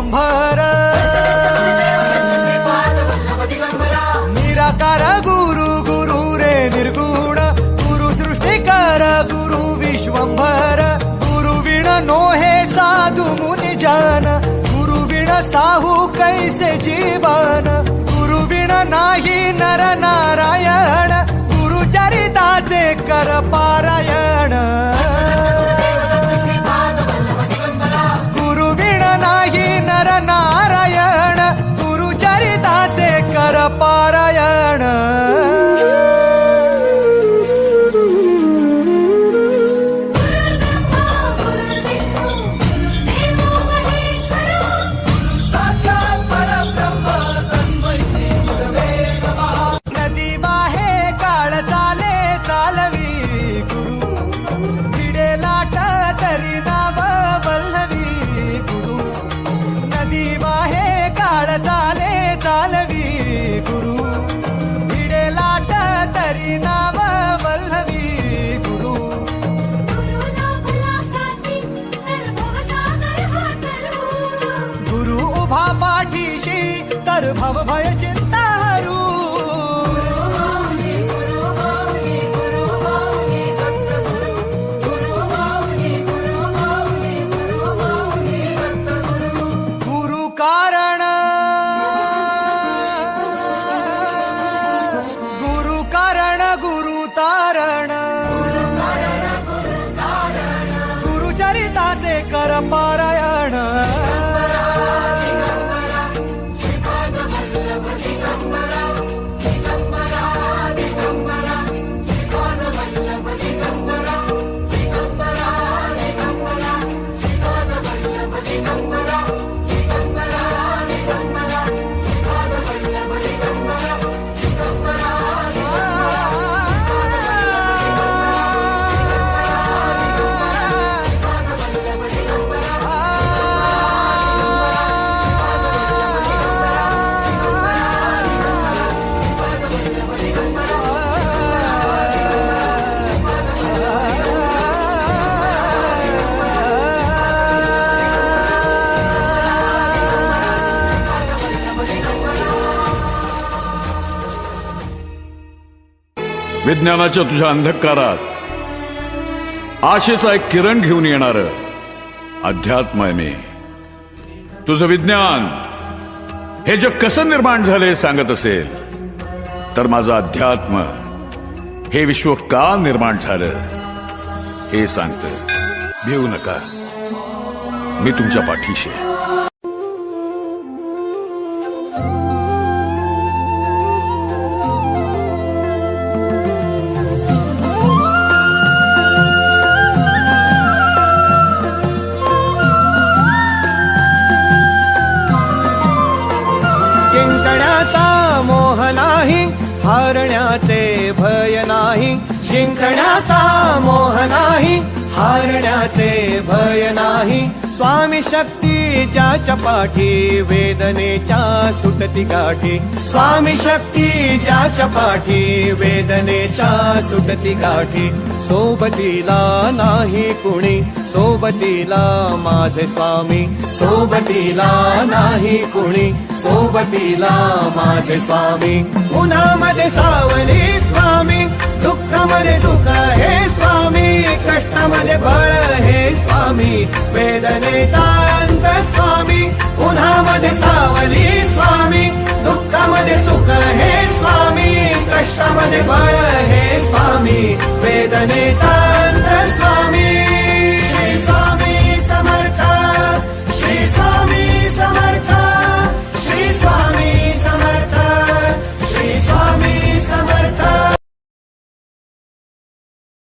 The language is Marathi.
दिगंबर। निराकार गुरु गुरु रे निर्गुण। गुरु सृष्टिकर गुरु विश्वंभर। गुरु विण नो हे साधु मुनि जन। गुरु विण साहू कैसे जीवन। गुरु विण नाही नर नारायण। गुरु चरिताचे कर पारायण। हर भव भय चिंता हरू। गुरु विज्ञानाच्या तुझ्या अंधकारात. आशेचा एक किरण घेऊन येणार अध्यात्म आहे मी. तुझं विज्ञान हे जग कसं निर्माण झाले हे सांगत असेल तर माझं अध्यात्म हे विश्व का निर्माण झालं हे सांगतं. भिवू नका. मी तुमच्या पाठीशी हारण्याचे भय नाही जिंकण्याचा मोह नाही हारण्याचे भय नाही. स्वामी शक्ती ज्याच्या पाठी वेदनेच्या सुटती गाठी. स्वामी शक्ती ज्याच्या पाठी वेदनेच्या सुटती गाठी. सोबतीला नाही कुणी सोबतीला माझे स्वामी. सोबतीला नाही कुणी सोबतीला माझे स्वामी. उन्हामध्ये सावली स्वामी दुःखामध्ये सुख हे स्वामी. कष्टामध्ये बळ हे स्वामी.